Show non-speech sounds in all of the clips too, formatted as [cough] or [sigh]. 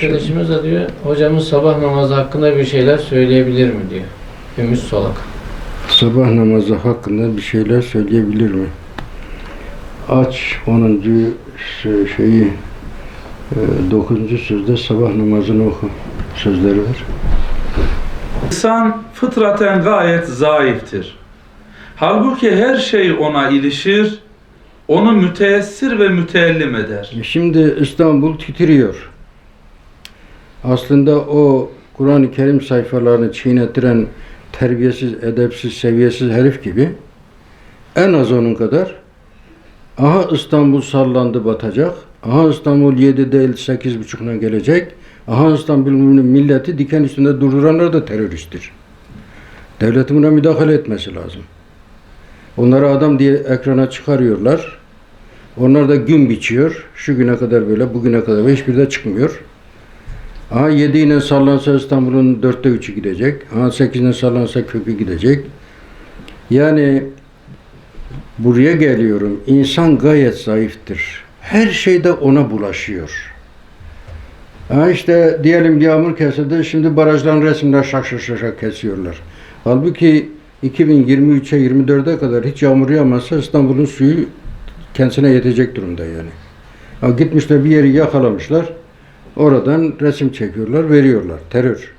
Arkadaşımız da diyor, hocamız sabah namazı hakkında bir şeyler söyleyebilir mi diyor. Ümit Solak. Sabah namazı hakkında bir şeyler söyleyebilir mi? Aç 10. şey- şeyi 9. sözde sabah namazını oku. Sözleri var. İnsan fıtraten gayet zayıftır. Halbuki her şey ona ilişir, onu müteessir ve müteellim eder. E Şimdi İstanbul titriyor. Aslında o Kur'an-ı Kerim sayfalarını çiğnettiren terbiyesiz, edepsiz, seviyesiz herif gibi en az onun kadar aha İstanbul sallandı batacak. Aha İstanbul 7 değil 8.5'una gelecek. Aha İstanbul'un milleti diken üstünde durduranlar da teröristtir. Devletin buna müdahale etmesi lazım. Onları adam diye ekrana çıkarıyorlar. Onlar da gün biçiyor. Şu güne kadar böyle, bugüne kadar hiçbir de çıkmıyor. Aha 7 ile sallansa İstanbul'un dörtte üçü gidecek. Aha 8 ile sallansa kökü gidecek. Yani buraya geliyorum. İnsan gayet zayıftır. Her şeyde ona bulaşıyor. Ha işte diyelim yağmur kesildi. Şimdi barajdan resimler şak şak şak şak kesiyorlar. Halbuki 2023'e 24'e kadar hiç yağmur yağmazsa İstanbul'un suyu kendisine yetecek durumda yani. Ha, gitmişler bir yeri yakalamışlar. Oradan resim çekiyorlar, veriyorlar. Terör.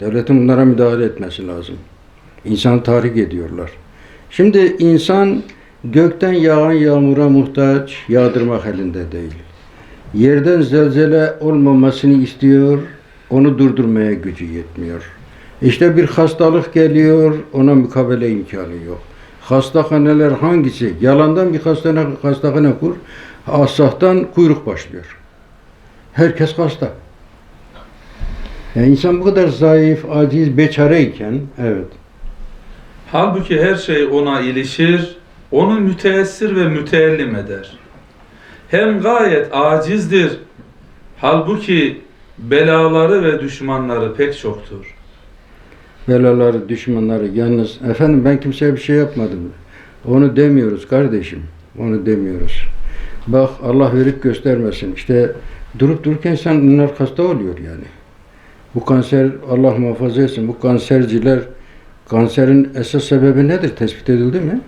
Devletin bunlara müdahale etmesi lazım. İnsan tahrik ediyorlar. Şimdi insan gökten yağan yağmura muhtaç, yağdırmak elinde değil. Yerden zelzele olmamasını istiyor, onu durdurmaya gücü yetmiyor. İşte bir hastalık geliyor, ona mukabele imkanı yok. Hastahaneler hangisi? Yalandan bir hastane, hastahane kur, asahtan kuyruk başlıyor. Herkes hasta. Yani insan bu kadar zayıf, aciz, beçareyken, evet. Halbuki her şey ona ilişir, onu müteessir ve müteellim eder. Hem gayet acizdir, halbuki belaları ve düşmanları pek çoktur. Belaları, düşmanları yalnız. Efendim ben kimseye bir şey yapmadım. Onu demiyoruz kardeşim. Onu demiyoruz. Bak Allah verip göstermesin. İşte durup dururken insanlar hasta oluyor yani. Bu kanser Allah muhafaza etsin. Bu kanserciler kanserin esas sebebi nedir? Tespit edildi mi?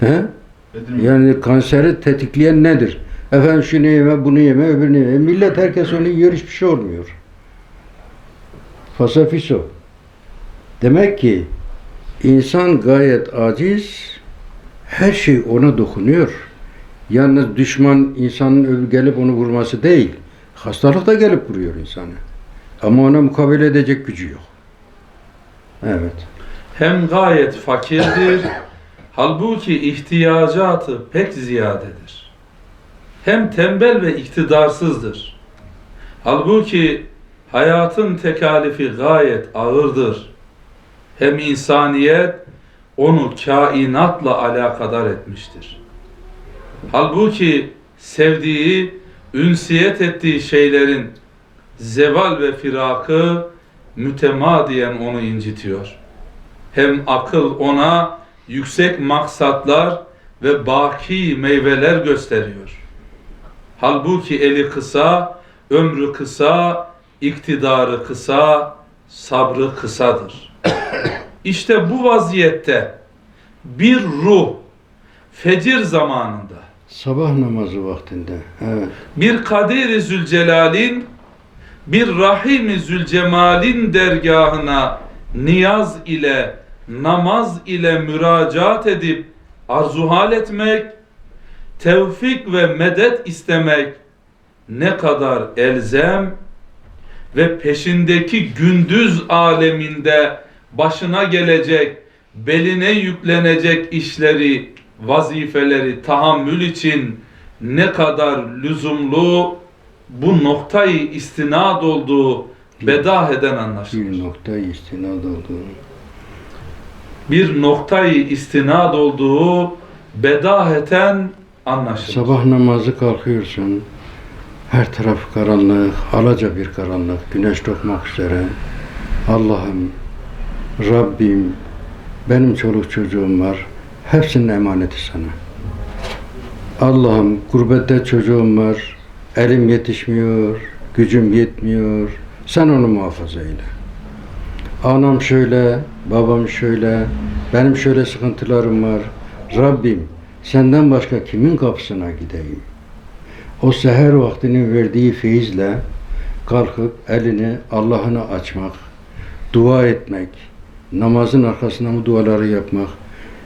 He? Yani kanseri tetikleyen nedir? Efendim şunu yeme, bunu yeme, öbürünü yeme. Millet herkes onu yiyor, hiçbir şey olmuyor. Fasafiso. Demek ki insan gayet aciz, her şey ona dokunuyor. Yalnız düşman insanın gelip onu vurması değil. Hastalık da gelip vuruyor insanı. Ama ona mukabele edecek gücü yok. Evet. Hem gayet fakirdir, [laughs] halbuki ihtiyacatı pek ziyadedir. Hem tembel ve iktidarsızdır. Halbuki hayatın tekalifi gayet ağırdır. Hem insaniyet onu kainatla alakadar etmiştir. Halbuki sevdiği, ünsiyet ettiği şeylerin zeval ve firakı mütemadiyen onu incitiyor. Hem akıl ona yüksek maksatlar ve baki meyveler gösteriyor. Halbuki eli kısa, ömrü kısa, iktidarı kısa, sabrı kısadır. İşte bu vaziyette bir ruh fecir zamanında Sabah namazı vaktinde. Evet. bir Kadir-i Zülcelal'in bir Rahim-i Zülcemal'in dergahına niyaz ile namaz ile müracaat edip arzuhal etmek, tevfik ve medet istemek ne kadar elzem ve peşindeki gündüz aleminde başına gelecek, beline yüklenecek işleri, vazifeleri tahammül için ne kadar lüzumlu bu noktayı istinad olduğu bedah eden anlaşılır. Bir nokta istinad olduğunu. Bir noktayı istinad olduğu bedaheten anlaşılır. Sabah namazı kalkıyorsun. Her taraf karanlık, alaca bir karanlık, güneş doğmak üzere. Allah'ım, Rabbim, benim çoluk çocuğum var. Hepsinin emaneti sana. Allah'ım, gurbette çocuğum var. Elim yetişmiyor, gücüm yetmiyor. Sen onu muhafaza eyle. Anam şöyle, babam şöyle, benim şöyle sıkıntılarım var. Rabbim senden başka kimin kapısına gideyim? O seher vaktinin verdiği feyizle kalkıp elini Allah'ına açmak, dua etmek, namazın arkasında bu duaları yapmak.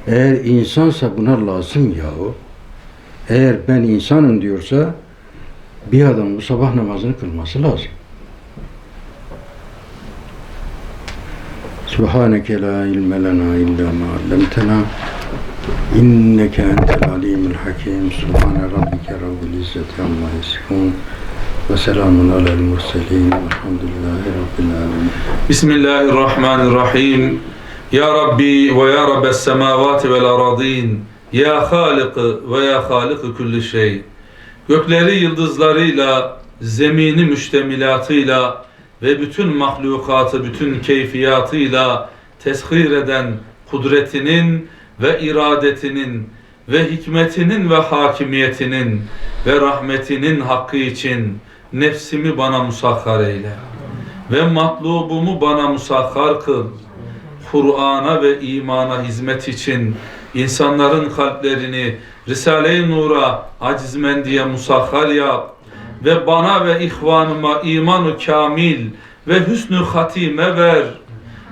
Eğer insansa buna lazım yahu. Eğer ben insanım diyorsa bir adam bu sabah namazını kılması lazım. Subhaneke la ilme lena illa ma allamtena inneke entel alimul hakim Subhane rabbike rabbil izzeti amma yasifun ve selamun alel murselin velhamdülillahi rabbil alemin Bismillahirrahmanirrahim. Ya Rabbi ve ya Rabbes semavati vel aradin. Ya Halıkı ve ya Halıkı külli şey. Gökleri yıldızlarıyla, zemini müştemilatıyla ve bütün mahlukatı bütün keyfiyatıyla teshir eden kudretinin ve iradetinin ve hikmetinin ve hakimiyetinin ve rahmetinin hakkı için nefsimi bana musahhar eyle ve matlubumu bana musahhar kıl. Kur'an'a ve imana hizmet için insanların kalplerini Risale-i Nur'a acizmendiye musahhar yap ve bana ve ihvanıma imanı kamil ve hüsnü hatime ver.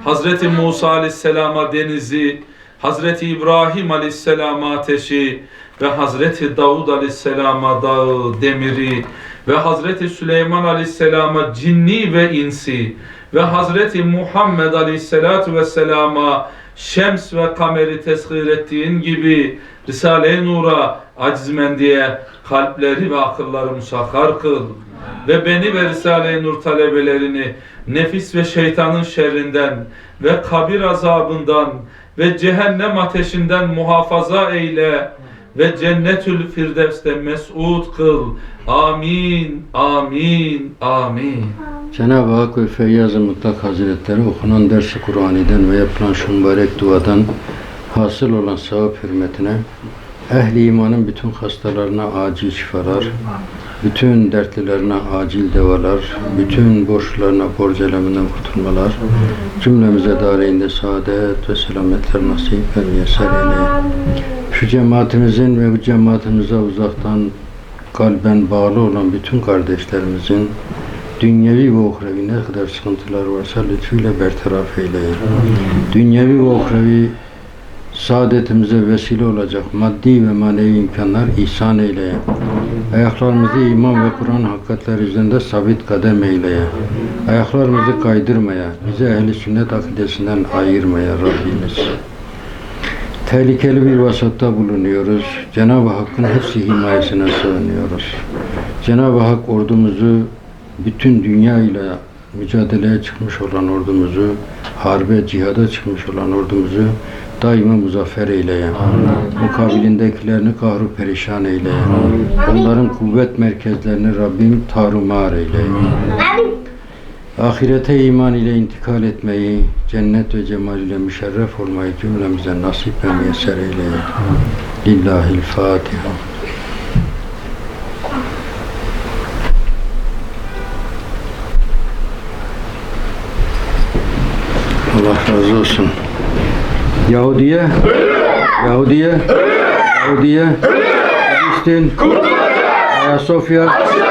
Hazreti Musa aleyhisselama denizi, Hazreti İbrahim aleyhisselama ateşi ve Hazreti Davud aleyhisselama dağı, demiri ve Hazreti Süleyman aleyhisselama cinni ve insi ve Hazreti Muhammed aleyhisselatu vesselama şems ve kameri teshir ettiğin gibi Risale-i Nur'a acizmendiye kalpleri ve akılları musahhar kıl ve beni ve Risale-i Nur talebelerini nefis ve şeytanın şerrinden ve kabir azabından ve cehennem ateşinden muhafaza eyle ve cennetül firdevste mes'ud kıl. Amin, amin, amin. Cenab-ı Hak ve Feyyaz-ı Mutlak Hazretleri okunan dersi Kur'an'dan ve yapılan şu mübarek duadan hasıl olan sevap hürmetine ehli imanın bütün hastalarına acil şifalar, bütün dertlilerine acil devalar, bütün borçlarına borç eleminden kurtulmalar, cümlemize dairinde saadet ve selametler nasip ve müyesser eyle. Şu cemaatimizin ve bu cemaatimize uzaktan kalben bağlı olan bütün kardeşlerimizin dünyevi ve uhrevi ne kadar sıkıntılar varsa lütfuyla bertaraf eyle. Dünyevi ve uhrevi saadetimize vesile olacak maddi ve manevi imkanlar ihsan eyle. Ayaklarımızı iman ve Kur'an hakikatleri üzerinde sabit kadem eyle. Ayaklarımızı kaydırmaya, bizi ehli sünnet akidesinden ayırmaya Rabbimiz. Tehlikeli bir vasatta bulunuyoruz. Cenab-ı Hakk'ın hepsi himayesine sığınıyoruz. Cenab-ı Hak ordumuzu bütün dünya ile mücadeleye çıkmış olan ordumuzu, harbe, cihada çıkmış olan ordumuzu daima muzaffer eyleye. Mukabilindekilerini kahru perişan eyleye. Onların kuvvet merkezlerini Rabbim tarumar eyleye. Ahirete iman ile intikal etmeyi, cennet ve cemal ile müşerref olmayı cümlemize nasip ve müyesser eyleye. Lillahil Fatiha. Allah razı olsun. Yahudiye, Yahudiye, Yahudiye, Filistin, Ayasofya, Allah'ın